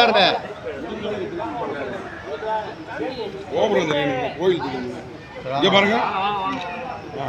இருந்தேன் கோபுரம் தெரியும் கோயில் தெரியும் இங்க பாருங்க ஆ.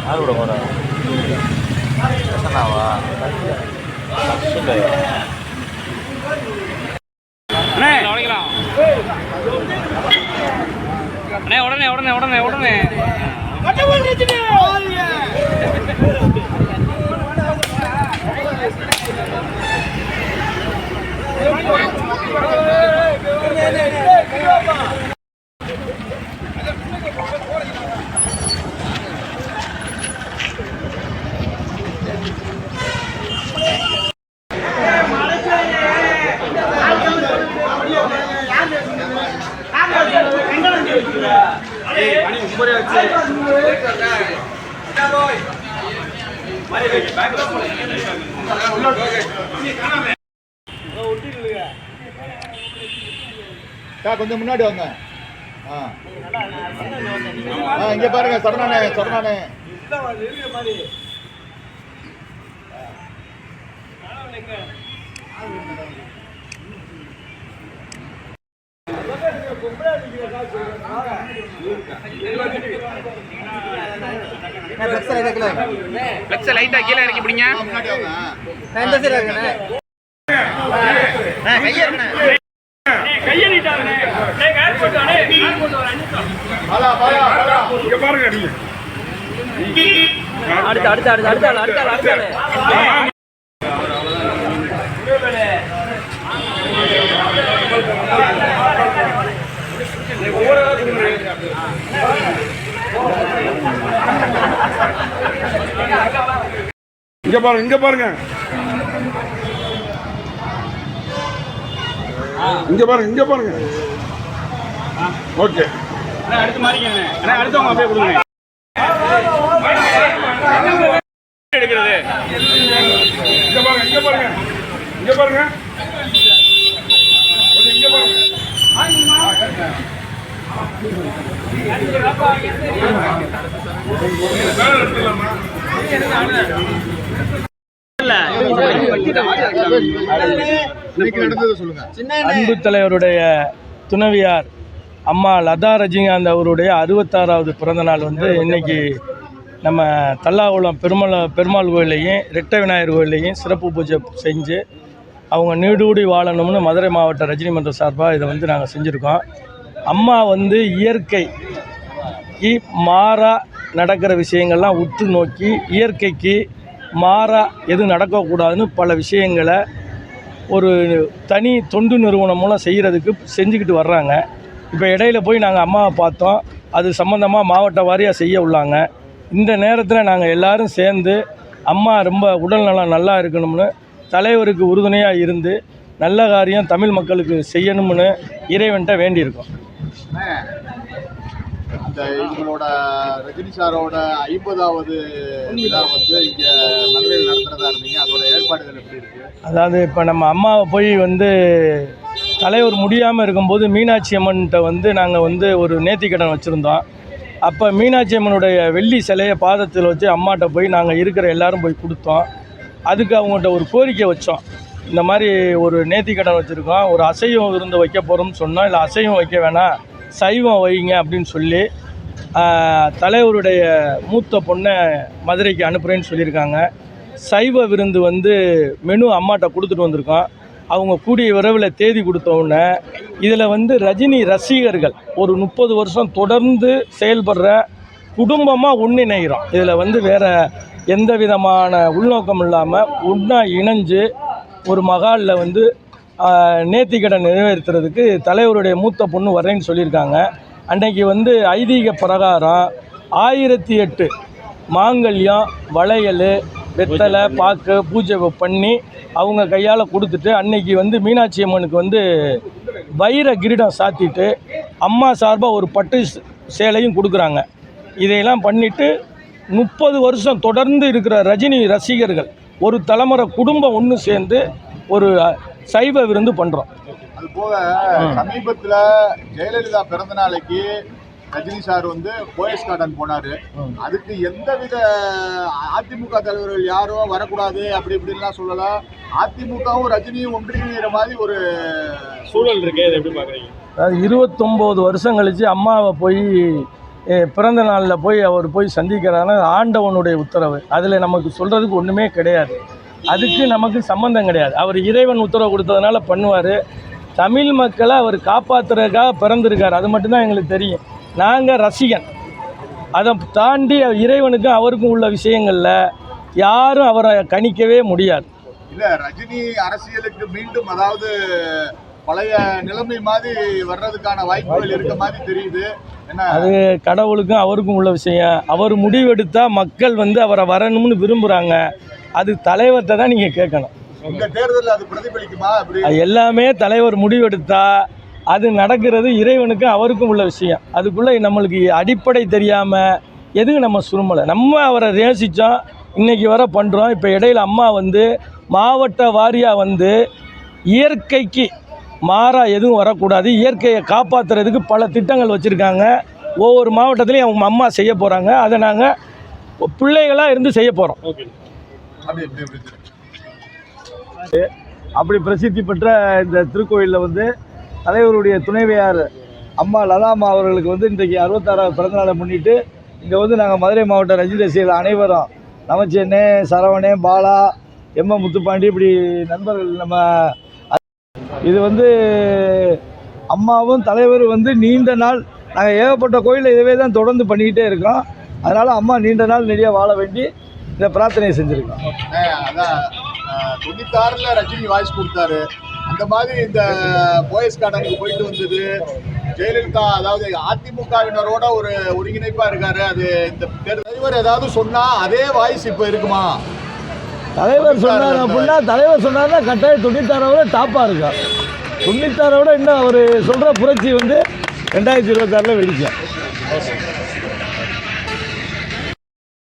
யார் கூட போகிற பிரசன்னாவா அண்ணே உடைக்கலாம் அண்ணே உடனே உடனே உடனே உடனே கொஞ்சம் முன்னாடி வாங்க. ஆ. ஆ இங்கே பாருங்க சரணானே சரணானே ஃப்ளெக்ஸை லைட்டாக கீழே இறக்கி பிடிங்க அடுத்து அடுத்து அடுத்து அடுத்த அடுத்த அடுத்த. இங்க பாருங்க இங்க பாருங்க. இங்க பாருங்க இங்க பாருங்க. ஓகே. அடுத்து மாறிக்கங்க அடுத்தவங்க அப்படியே கொடுங்க எடுக்கிறது இங்க பாருங்க இங்க பாருங்க இங்க பாருங்க. இங்க பாருங்க. அன்பு தலைவருடைய துணைவியார் அம்மா லதா ரஜினிகாந்த் அவருடைய அறுபத்தாறாவது பிறந்த நாள் வந்து இன்னைக்கு நம்ம தல்லாகுளம் பெருமாள் பெருமாள் கோயிலையும் ரெட்டை விநாயகர் கோயிலையும் சிறப்பு பூஜை செஞ்சு அவங்க நீடூடி வாழணும்னு மதுரை மாவட்ட ரஜினி மன்ற சார்பாக இதை வந்து நாங்கள் செஞ்சுருக்கோம். அம்மா வந்து இயற்கைக்கு மாறாக நடக்கிற விஷயங்கள்லாம் உற்று நோக்கி இயற்கைக்கு மாறாக எதுவும் நடக்கக்கூடாதுன்னு பல விஷயங்களை ஒரு தனி தொண்டு நிறுவனம் மூலம் செய்கிறதுக்கு செஞ்சுக்கிட்டு வர்றாங்க. இப்போ இடையில போய் நாங்கள் அம்மாவை பார்த்தோம். அது சம்மந்தமாக மாவட்ட வாரியாக செய்ய உள்ளாங்க. இந்த நேரத்தில் நாங்கள் எல்லாரும் சேர்ந்து அம்மா ரொம்ப உடல்நலம் நல்லா இருக்கணும்னு தலைவருக்கு உறுதுணையாக இருந்து நல்ல காரியம் தமிழ் மக்களுக்கு செய்யணும்னு இறைவன்கிட்ட வேண்டியிருக்கோம். இந்த இவங்களோட ரஜினி சாரோட ஐம்பதாவது விழா வந்து இங்க மதுரையில் நடத்துறதா இருந்தீங்க. அதோட ஏற்பாடுகள் எப்படி இருக்கு? அதாவது இப்போ நம்ம அம்மாவை போய் வந்து தலைவர் முடியாமல் இருக்கும்போது மீனாட்சி அம்மன்கிட்ட வந்து நாங்கள் வந்து ஒரு நேர்த்திக்கடன் வச்சுருந்தோம். அப்போ மீனாட்சி அம்மனுடைய வெள்ளி சிலையை பாதத்தில் வச்சு அம்மாட்ட போய் நாங்கள் இருக்கிற எல்லாரும் போய் கொடுத்தோம். அதுக்கு அவங்கள்ட்ட ஒரு கோரிக்கை வச்சோம். இந்த மாதிரி ஒரு நேர்த்திக்கடன் வச்சுருக்கோம். ஒரு அசைவம் விருந்து வைக்க போகிறோம்னு சொன்னோம். இல்லை அசைவம் வைக்க வேணாம். சைவம் வைங்க அப்படின்னு சொல்லி தலைவருடைய மூத்த பொண்ணை மதுரைக்கு அனுப்புகிறேன்னு சொல்லியிருக்காங்க. சைவ விருந்து வந்து மெனு அம்மாட்ட கொடுத்துட்டு வந்திருக்கோம். அவங்க கூடிய விரைவில் தேதி கொடுத்தோடனே இதில் வந்து ரஜினி ரசிகர்கள் ஒரு முப்பது வருஷம் தொடர்ந்து செயல்படுற குடும்பமாக ஒன்றிணைகிறோம். இதில் வந்து வேறு எந்த விதமான உள்நோக்கம் இல்லாமல் ஒன்றா இணைஞ்சு ஒரு மகாலில் வந்து நேர்த்திக்கடன் நிறைவேற்றுறதுக்கு தலைவருடைய மூத்த பொண்ணு வரேன்னு சொல்லியிருக்காங்க. அன்னைக்கு வந்து ஐதீக பிரகாரம் ஆயிரத்தி எட்டு மாங்கல்யம் வளையல் வெத்தலை பாக்கு பூஜை பண்ணி அவங்க கையால் கொடுத்துட்டு அன்னைக்கு வந்து மீனாட்சி அம்மனுக்கு வந்து வைர கிரீடம் சாத்திட்டு அம்மா சார்பாக ஒரு பட்டு சேலையும் கொடுக்குறாங்க. இதையெல்லாம் பண்ணிவிட்டு முப்பது வருஷம் தொடர்ந்து இருக்கிற ரஜினி ரசிகர்கள் ஒரு தலைமுறை குடும்பம் ஒன்று சேர்ந்து ஒரு சைவ விருந்து பண்ணுறோம் அது போக சமீபத்துல ஜெயலலிதா பிறந்த நாளைக்கு ரஜினி சார் வந்து போயஸ் கார்டன் போனாரு. அதுக்கு எந்தவித அதிமுக தலைவர்கள் யாரும் வரக்கூடாது அப்படி இப்படின்லாம் சொல்லலாம் அதிமுகவும் ரஜினியும் ஒன்றிணைகிற மாதிரி ஒரு சூழல் இருக்கு இதை எப்படி பாக்குறீங்க அதாவது இருபத்தொம்போது வருஷம் கழித்து அம்மாவை போய் பிறந்த நாளில் போய் அவர் போய் சந்திக்கிறாருன்னா ஆண்டவனுடைய உத்தரவு. அதில் நமக்கு சொல்கிறதுக்கு ஒன்றுமே கிடையாது. அதுக்கு நமக்கு சம்மந்தம் கிடையாது. அவர் இறைவன் உத்தரவு கொடுத்ததுனால பண்ணுவார். தமிழ் மக்களை அவர் காப்பாற்றுறதுக்காக பிறந்திருக்கார். அது மட்டும்தான் எங்களுக்கு தெரியும். நாங்கள் ரசிகன். அதை தாண்டி இறைவனுக்கும் அவருக்கும் உள்ள விஷயங்களில் யாரும் அவரை கணிக்கவே முடியாது. இல்ல ரஜினி அரசியலுக்கு மீண்டும் அதாவது பழைய நிலைமை மாதிரி வர்றதுக்கான வாய்ப்புகள் இருக்க மாதிரி தெரியுது. அது கடவுளுக்கும் அவருக்கும் உள்ள விஷயம். அவர் முடிவெடுத்தா மக்கள் வந்து அவரை வரணும்னு விரும்புகிறாங்க அது தலைவர்கிட்ட தான் நீங்கள் கேட்கணும். இந்த தேர்தலில் அது பிரதிபலிக்குமா அப்படி? அது எல்லாமே தலைவர் முடிவெடுத்தா அது நடக்கிறது இறைவனுக்கும் அவருக்கும் உள்ள விஷயம். அதுக்குள்ளே நம்மளுக்கு அடிப்படை தெரியாமல் எதுவும் நம்ம சுருமலை? நம்ம அவரை நேசித்தோம் இன்றைக்கி வர பண்ணுறோம் இப்போ இடையில அம்மா வந்து மாவட்ட வாரியாக வந்து இயற்கைக்கு மாறா எதுவும் வரக்கூடாது. இயற்கையை காப்பாற்றுறதுக்கு பல திட்டங்கள் வச்சுருக்காங்க. ஒவ்வொரு மாவட்டத்துலேயும் அவங்க அம்மா செய்ய போகிறாங்க அதை நாங்கள் பிள்ளைகளாக இருந்து செய்ய போகிறோம் ஓகே. அப்படி பிரசித்தி பெற்ற இந்த திருக்கோயிலில் வந்து தலைவருடைய துணைவியார் அம்மா லதாமா அவர்களுக்கு வந்து இன்றைக்கு அறுபத்தாறாவது பிறந்தநாளை முன்னிட்டு இங்கே வந்து நாங்கள் மதுரை மாவட்ட ரஜினி ரசிகர்கள் அனைவரும் நமச்சென்னே சரவணே பாலா எம் எம் முத்துப்பாண்டி இப்படி நண்பர்கள் நம்ம இது வந்து அம்மாவும் தலைவரும் வந்து நீண்ட நாள் நாங்கள் ஏகப்பட்ட கோயிலில் இதுவே தான் தொடர்ந்து பண்ணிக்கிட்டே இருக்கோம். அதனால் அம்மா நீண்ட நாள் நிறைய வாழ வேண்டி இந்த பிரார்த்தனையை செஞ்சுருக்கோம். அதான் தொண்ணூத்தாறுல ரஜினி வாய்ஸ் கொடுத்தாரு. அந்த மாதிரி இந்த போயஸ் கார்டனுக்கு போயிட்டு வந்தது. ஜெயலலிதா அதாவது அதிமுகவினரோட ஒரு ஒருங்கிணைப்பா இருக்காரு. அது இந்த தலைவர் ஏதாவது சொன்னா அதே வாய்ஸ் இப்ப இருக்குமா? தலைவர் சொன்னார் அப்படின்னா தலைவர் சொன்னார்னா கட்டாயம் தொண்ணூத்தாறை விட டாப்பாக இருக்கும் தொண்ணூத்தாறை விட இன்னும் அவர் சொல்கிற புரட்சி வந்து ரெண்டாயிரத்தி இருபத்தாறில் வெடிக்கும்.